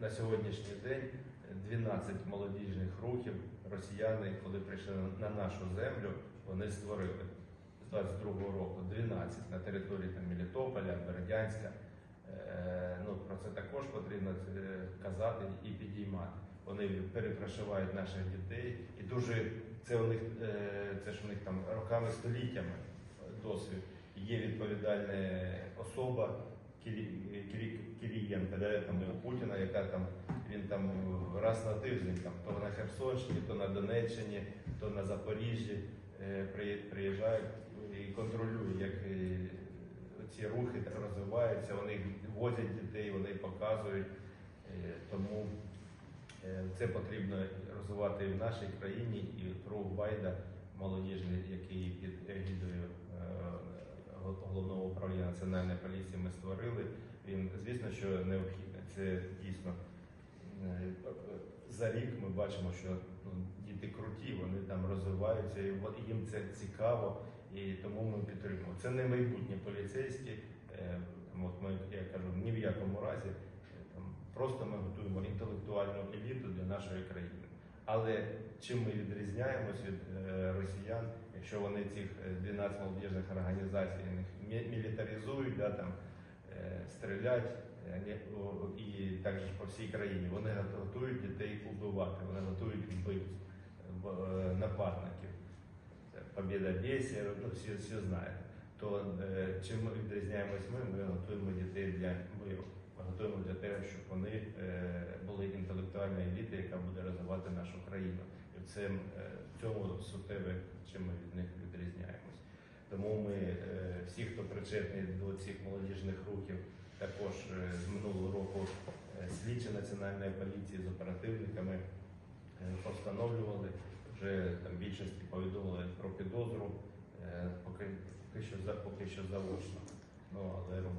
на сьогоднішній день 12 молодіжних рухів росіяни, коли прийшли на нашу землю, вони створили з 22-го року 12 на території там, Мелітополя, Бердянська. Е, Ну, про це також потрібно е, казати і підіймати. Вони перепрошивають наших дітей, і дуже це у них е, це ж у них там роками, століттями досвід. Є відповідальна особа Кирі- Кирієнка, да, там у Путіна, яка там він там раз на тиждень, там то на Херсонщині, то на Донеччині, то на Запоріжжі е, при- приїжджають і контролюють, як е, ці рухи розвиваються, вони возять дітей, вони показують. Е, Тому е, це потрібно розвивати і в нашій країні, і рух Байда молодіжний, який під егідою е, управління національної поліції ми створили. Він, звісно, що необхідно. Це дійсно е, за рік ми бачимо, що ну, діти круті, вони там розвиваються, і їм це цікаво, і тому ми підтримуємо. Це не майбутні поліцейські. е, От ми, я кажу, ні в якому разі. е, Там, просто ми готуємо інтелектуальну еліту для нашої країни. Але чим ми відрізняємось від росіян, якщо вони цих е, 12 молодіжних організацій мілітаризують, да, там, е, стрілять е, і також по всій країні, вони готують дітей убивати, вони готують вбивць, е, е, нападників. Це Побєда Бєсія, ну всі, всі знають. То е, чим ми відрізняємось ми, ми готуємо дітей для миру. Ми готуємо для того, щоб вони е, були інтелектуальна еліта, яка буде розвивати нашу країну. І в е, цьому суттєве, чим ми від них відрізняємось. Тому ми е, всі, хто причетний до цих молодіжних рухів, також е, з минулого року е, слідчі національної поліції з оперативниками постановлювали. Вже там більшості повідомили про підозру, поки, поки що поки що заочно. Ну але робота.